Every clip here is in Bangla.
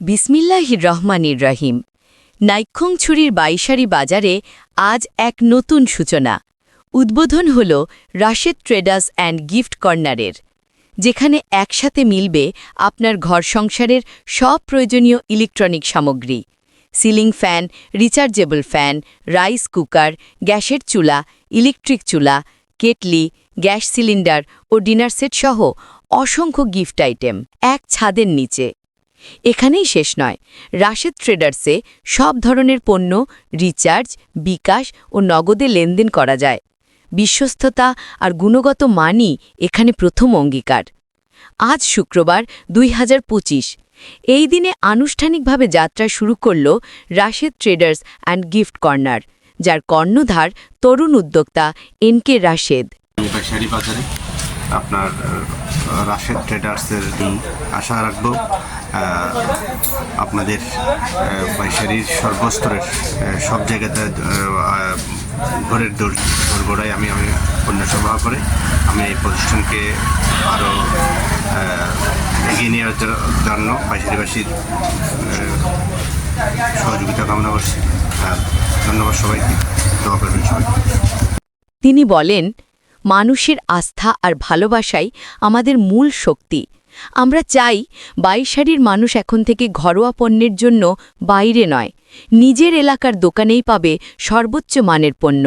বিসমিল্লাহির রহমানির রহিম। নাইক্ষংছড়ির বাইশারি বাজারে আজ এক নতুন সূচনা। উদ্বোধন হল রাশেদ ট্রেডার্স অ্যান্ড গিফট কর্নারের, যেখানে একসাথে মিলবে আপনার ঘর সংসারের সব প্রয়োজনীয় ইলেকট্রনিক সামগ্রী। Ceiling fan, rechargeable fan, rice cooker, গ্যাসের চুলা, ইলেকট্রিক চুলা, কেটলি, গ্যাস সিলিন্ডার ও ডিনার সেট সহ অসংখ্য গিফট আইটেম। এক ছাদের নিচে এখানেই শেষ নয়। রাশেদ ট্রেডার্সে সব ধরনের পণ্য, রিচার্জ, বিকাশ ও নগদে লেনদেন করা যায়। বিশ্বস্ততা আর গুণগত মানই এখানে প্রথম অঙ্গীকার। আজ শুক্রবার দুই হাজার পঁচিশ। এই দিনে আনুষ্ঠানিকভাবে যাত্রা শুরু করল Rashed traders and gift corner, যার কর্ণধার তরুণ উদ্যোক্তা এন কে রাশেদ। আপনার রাশেদ ট্রেডার্সের আশা রাখব। আপনাদের বাইশারির সর্বস্তরের সব জায়গাতে ঘরের দোর দোরগোড়ায় আমি আমি পণ্য সরবরাহ করে, আমি এই প্রতিষ্ঠানকে আরও এগিয়ে নেওয়ার জন্য বাইশারিবাসীর সহযোগিতা কামনা করছি। ধন্যবাদ সবাইকে। দোয়া করবেন সবাই তিনি বলেন মানুষের আস্থা আর ভালোবাসাই আমাদের মূল শক্তি। আমরা চাই বাইশাড়ির মানুষ এখন থেকে ঘরোয়া পণ্যের জন্য বাইরে নয়, নিজের এলাকার দোকানেই পাবে সর্বোচ্চ মানের পণ্য।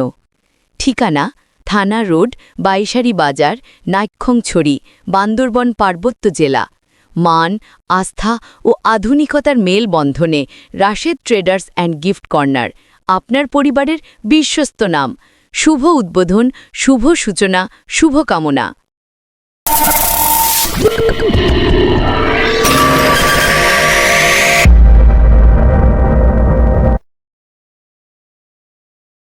ঠিকানা, থানা রোড বাইশারি বাজার নাইক্ষংছড়ি বান্দরবন পার্বত্য জেলা। মান, আস্থা ও আধুনিকতার মেলবন্ধনে Rashed traders and gift corner, আপনার পরিবারের বিশ্বস্ত নাম। শুভ উদ্বোধন শুভ সূচনা শুভ কামনা।